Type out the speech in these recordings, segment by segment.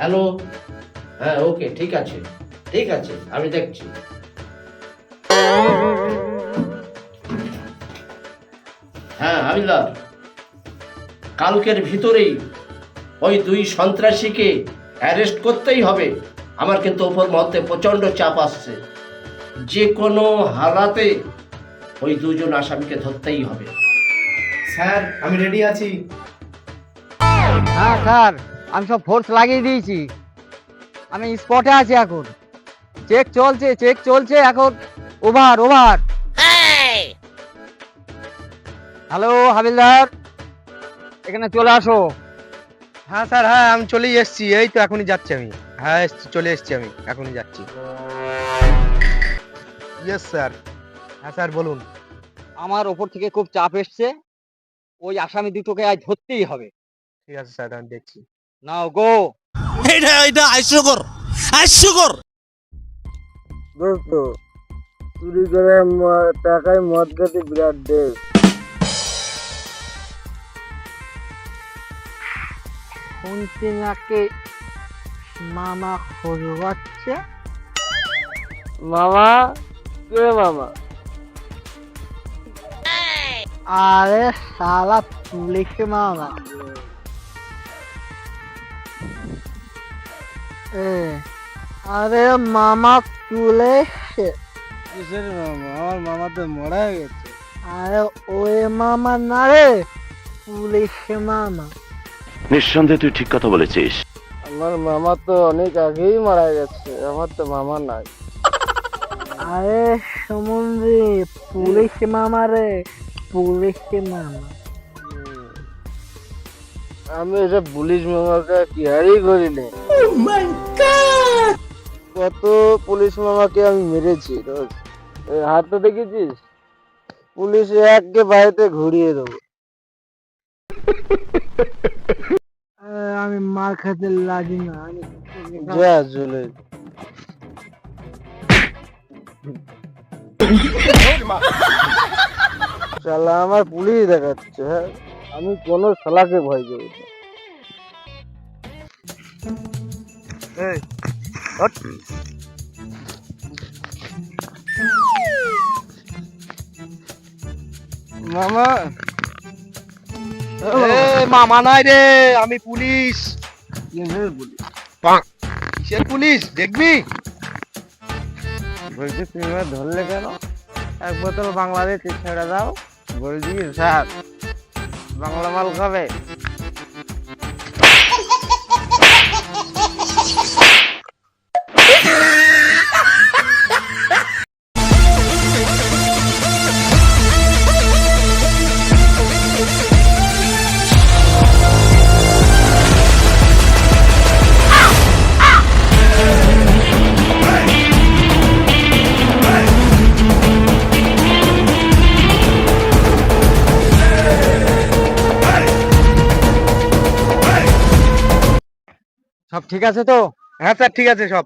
Hello হ্যাঁ ওকে ঠিক আছে ঠিক আছে, আমি দেখছি। হ্যাঁ হাবিলদার কালকের ভিতরেই ওই দুই সন্ত্রাসীকে অ্যারেস্ট করতেই হবে। আমার কিন্তু ওপর মধ্যে প্রচণ্ড চাপ আসছে। যে কোনো হালাতে ওই দুজন আসামিকে ধরতেই হবে। স্যার আমি রেডি আছি। হ্যাঁ স্যার আমি সব ফোর্স লাগিয়ে দিয়েছি। আমি স্পটে আছি এখন। চেক চলছে চেক চলছে এখন। ওভার ওভার হ্যালো হাবিলদার। এখানে চলে আসো। হ্যাঁ স্যার হ্যাঁ আমি চলেই এসেছি। এই তো এখনই যাচ্ছি আমি। হ্যাঁ এসছি চলে এসেছি আমি এখনই যাচ্ছি। ইয়েস স্যার হ্যাঁ স্যার বলুন। আমার ওপর থেকে খুব চাপ এসছে। ওই আসামি দুটোকে আজ ধরতেই হবে। ঠিক আছে স্যার আমি দেখছি। নাও গো। এটা এটা হাস্যকর হাস্যকর দোস্ত চুরি করে টাকায় মদ খেতে বিরাট দেশ। শুনছি নাকি মামা খোঁজবাচ্ছে মামা? কে মামা? আরে সালা পুলিশ মামা। এ আরে মামা পুলিশ। কিসের মামা? আমার মামা তো মরা গেছে। আরে ওই মামা না রে পুলিশ মামা। নিঃসন্দেহে তুই ঠিক কথা বলেছিস। আমার মামা তো অনেক আগেই মারা গেছে আমার তো মামা নাই। আরে সমুদ্রে পুলিশ মামা রে পুলিশ মামা। আমি এসব পুলিশ মামাকে কেয়ারই করি না। কত পুলিশ মামাকে আমি মেরেছি রোজ। হাতটা দেখেছিস? পুলিশ এককে বাড়িতে ঘুরিয়ে দেবো। আমি মার খেতে লাগি না যা চলে শালা আমার পুলিশ দেখাচ্ছে হ্যাঁ? আমি কোনো শালাকে ভয় করি না। মামা মামা নাই রে আমি পুলিশ। কিসের পুলিশ? দেখবি? বলছি তুমি ধরলে কেন? এক বোতল বাংলাদেশ ছেড়ে দাও। বলছি স্যার বাংলা মাল খাবে? সব ঠিক আছে তো? হ্যাঁ স্যার ঠিক আছে সব।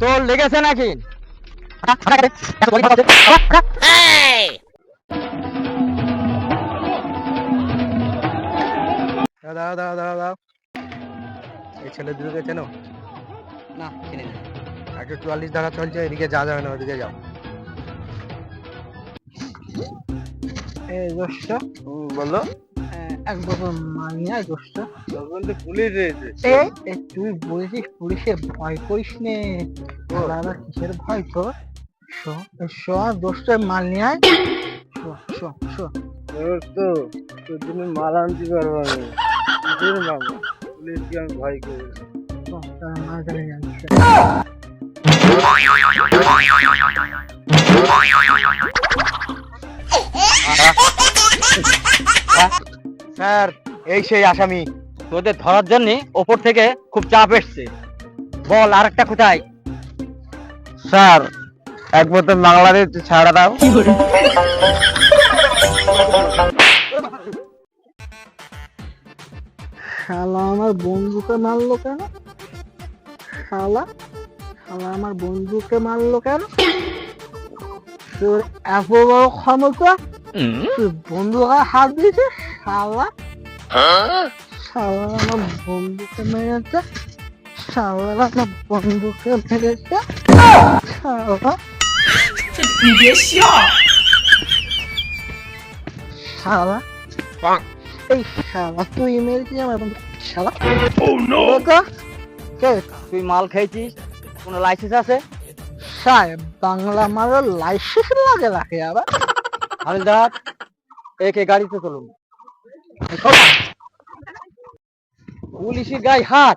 তোর লেগেছে নাকি? এই ছেলে দুটোকে চেনো? না চিনি না। একশো চুয়াল্লিশ ধারা চলছে এদিকে যা যাবে না ওদিকে যাও। দোষটা বলো। এক বছর মানিয়া দোষটা তখন পুলিশ এসেছে এ এ, তুই বলছিস পুলিশের ভয় করিস নে। দাদা কিসের ভয় তোর? শো শো দোষটা মাল নিয়ে আয়। শো শো শো। তোর জন্য মাল আনতে পারব আমি। পুলিশকে আমি ভয় করি স্যার এই সেই আসামি। তোদের ধরার জন্য ওপর থেকে খুব চাপ এসছে। বল আরেকটা কোথায়? স্যার এক বোতল বাংলাদেশ ছাড়া দাও। শালা আমার বন্ধুকে মারলো কেন? শালা? শালা আমার বন্ধুকে মারলো কেন? তোর এত বড় ক্ষমতা? তুই বন্ধুকে হাত দিয়েছে শালা শালা আমার বন্ধুকে মেরেছে শালা আমার বন্ধুকে মেরেছে শালা শালা এই শালা তুই মেরেছিস আমার বন্ধু শালা কে? তুই মাল খেয়েছিস কোনো লাইসেন্স আছে সাহেব বাংলা মারার লাইসেন্স লাগে রাখে আবার হাবিলদার একে গাড়িতে চলুন পুলিশের গায়ে হাত।